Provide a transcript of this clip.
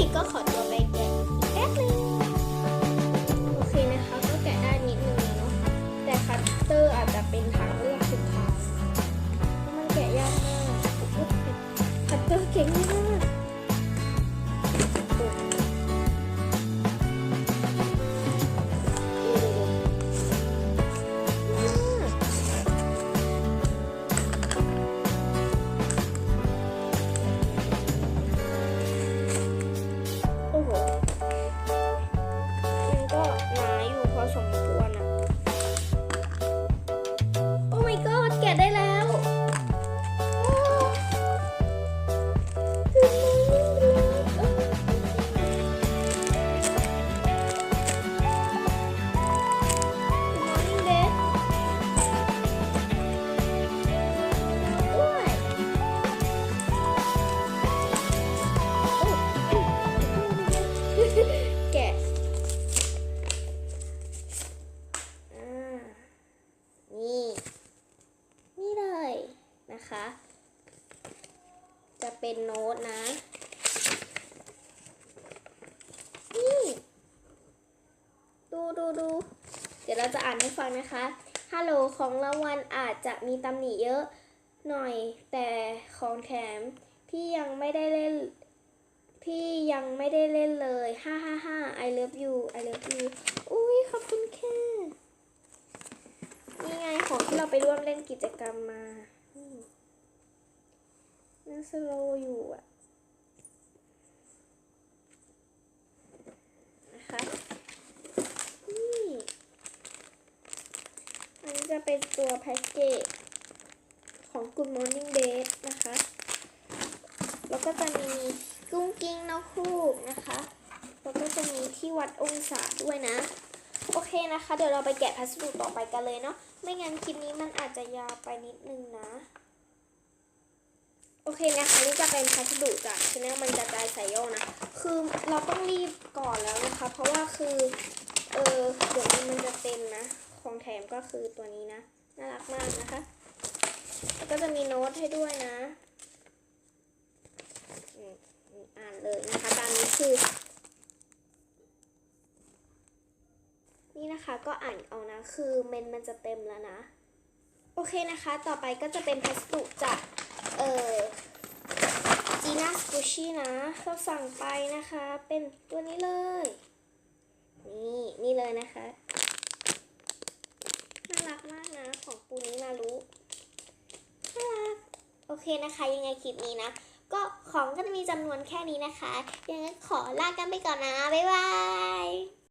thì. นะคะ จะเป็นโน้ตนะ นี่ ดูดูดู เดี๋ยวเราจะอ่านให้ฟังนะคะ ฮัลโหลของรางวัลอาจจะมีตำหนิเยอะหน่อย แต่ของแถมพี่ยังไม่ได้เล่น พี่ยังไม่ได้เล่นเลยฮ่าฮ่าฮ่า I love you I love you อุ้ยขอบคุณค่ะนี่ไงของที่เราไปร่วมเล่นกิจกรรมมา สโลว์อยู่อะนะคะนี่อันนี้จะเป็นตัวแพ็กเกจของ Good Morning Date นะคะ แล้วก็จะมีกุ้งกิ้งนกฮูกนะคะ แล้วก็จะมีที่วัดองศาด้วยนะ โอเคนะคะ เดี๋ยวเราไปแกะพัสดุต่อไปกันเลยเนาะ ไม่งั้นคลิปนี้มันอาจจะยาวไปนิดนึงนะ โอเคนะคะนี่จะเป็นพัสดุจากชแนลมันจะตายสายโยนะ คือเราต้องรีบก่อนแล้วนะคะ เพราะว่าคือเออเดี๋ยวมันจะเต็มนะ ของแถมก็คือตัวนี้นะ น่ารักมากนะคะ แล้วก็จะมีโน้ตให้ด้วยนะอ่านเลยนะคะตามนี้คือ นี่นะคะก็อ่านเอานะ คือเมนมันจะเต็มแล้วนะ โอเคนะคะ ต่อไปก็จะเป็นพัสดุจาก เออจีน่าสกูชี่นะเราสั่งไปนะคะ เป็นตัวนี้เลย นี่นี่เลยนะคะ น่ารักมากนะ ของปูนี้มารู้น่ารัก โอเคนะคะ ยังไงคลิปนี้นะ ก็ของก็จะมีจำนวนแค่นี้นะคะ ยังไงขอลากันไปก่อนนะ บ๊ายบาย